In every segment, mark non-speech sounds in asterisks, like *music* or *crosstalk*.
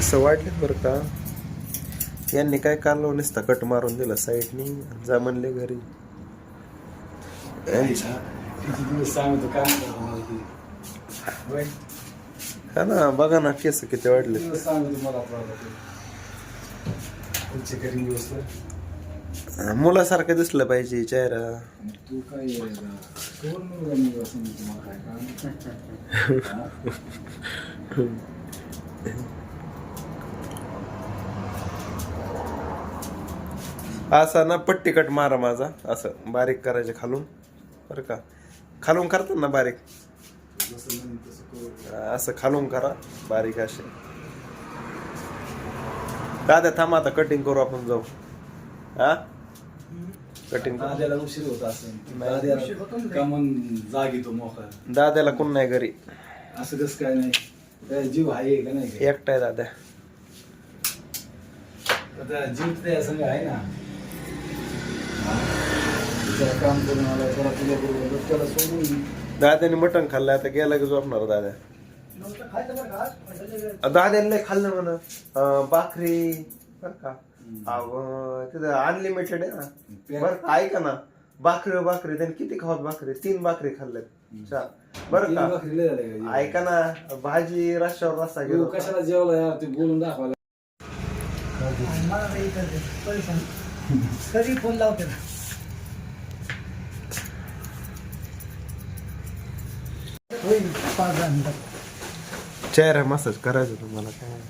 असं वाटलं बरं का? यांनी काय कालव नसता कट मारून दिला साईडनी? जा म्हणले घरी? हा ना बघा ना केस किती वाढले. मुलासारखं दिसलं पाहिजे चेहरा *laughs* आणि तू काय आहे रा? कोण मुलगा मुलगा असं ना पट्टी कट मारा माझा. असं बारीक करायचे खालून. बरं का? खालून करतात ना बारीक. असं खालून करा. बारीक असे. दादा थांब आता कटिंग करू आपण जाऊ. हा? कटिंग दाद्याला उशीर होत असेल. दाद्याला कमन जाग येतो मोकळा. दाद्याला कोण नाही घरी. असं कसं काय नाही. जीव आहे का नाही? एकटा आहे दादा. जीव संग आहे ना. त्याला काम करून आला त्याला तुझ्या बरोबर त्याला सोडून दाद्याने मटण खाल्लं आता गेला की झोपणार दादा दाद्याने लय खाल्लं म्हण. भाकरी बर का? तिथं अनलिमिटेड आहे ना. बर का ऐका ना. भाकरी भाकरी त्याने किती खावत भाकरी? तीन भाकरी खाल्ल्यात चार बर का? ऐका ना भाजी रस्त्यावर रस्ता गेलो कशाला जेवला यार ते बोलून दाखवायला. मला काही करते पैसा कधी फोन लावते ना. होईल पाच दहा मिनिटात चेहरा मसाज करायचं तुम्हाला काय?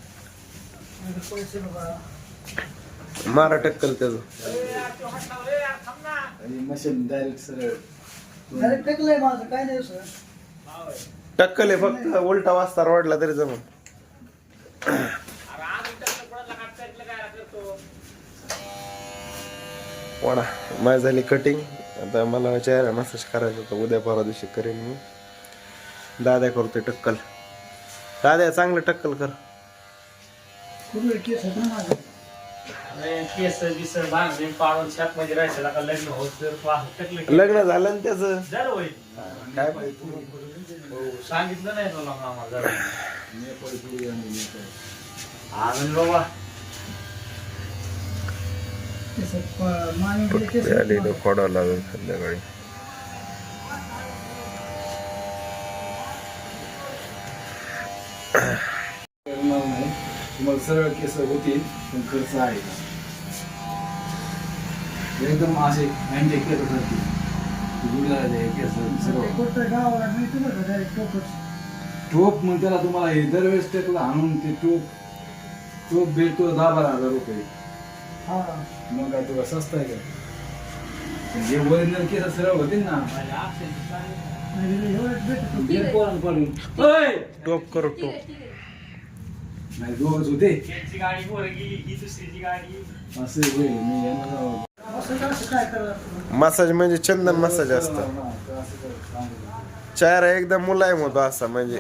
पैसे मारा टक्कल त्याचं. आणि मशीन डायरेक्ट सरळ. डायरेक्ट टेकलंय माझं काय नाही सर टक्कल आहे फक्त उलटा वाजता रोडला तरी जमून वडा माझी झाली कटिंग आता मला चेहरा मसाज करायचा होता उद्या परवा दिवशी करेन मी. दाद्या करतोय टक्कल. दाद्या चांगलं टक्कल कर. लग्न झालं ना त्याचं? काय हो, सांगितलं नाही होत आली. खोडा लागेल संध्याकाळी. करणार नाही तुम्हाला सरळ केस होतील पण खर्च आहे. का एकदम असे हँडे केस होतील टोप मग त्याला तुम्हाला हे दरवेळेस टेकला आणून ते टोप टोप भेटतो दहा बारा हजार रुपये. मग काय तुला स्वस्त आहे का? जे ओरिजिनल केस सरळ होतील ना! टोप करू टोप नाही दोघच होते. ही असे होय मी यांना मसाज म्हणजे चंदन मसाज असतं. हा, तर असं कर, सांगू. चेहरा एकदम मुलायम होतो असा म्हणजे.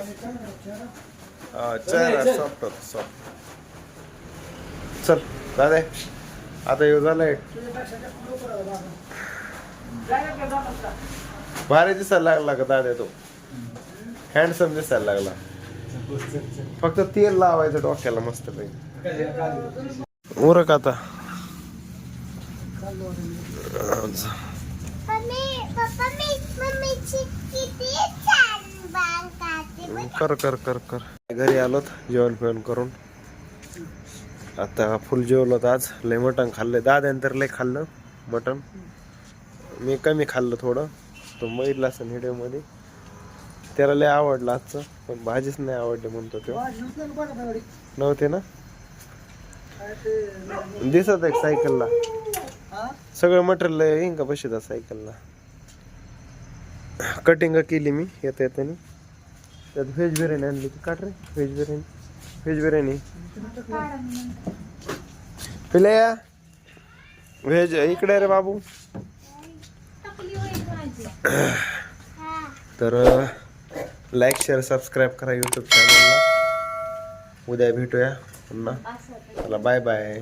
चेहरा? सॉफ्ट होतो सॉफ्ट चल दादा. आता येऊ झालंय. भारी दिसायला लागला का दादा तो? हँडसम दिसायला लागला. फक्त तेल लावायचं डोक्याला मस्त पैकी? उरक आता. कर कर कर कर. घरी आलोत जेवण फिवण करून. आता फुल जेवलोत आज. लय मटण खाल्लंय. दाद्यानंतर लय खाल्लं मटण. मी कमी खाल्लं थोडं. तो बघितला असं व्हिडिओमध्ये. त्याला लय आवडलं आजचं. पण भाजीच नाही आवडली म्हणतो तो. नव्हते ना? दिसत आहे सायकलला. सगळं मटेरियल येईन का बशी सायकलला? कटिंग केली मी. येता येतानी. त्यात व्हेज बिर्याणी आणली ती. काट रे. व्हेज बिर्याणी. व्हेज बिर्याणी पिलया व्हेज इकडे रे बाबू. तर लाईक शेअर सबस्क्राईब करा यूट्यूब चॅनलला उद्या भेटूया पुन्हा. चला बाय बाय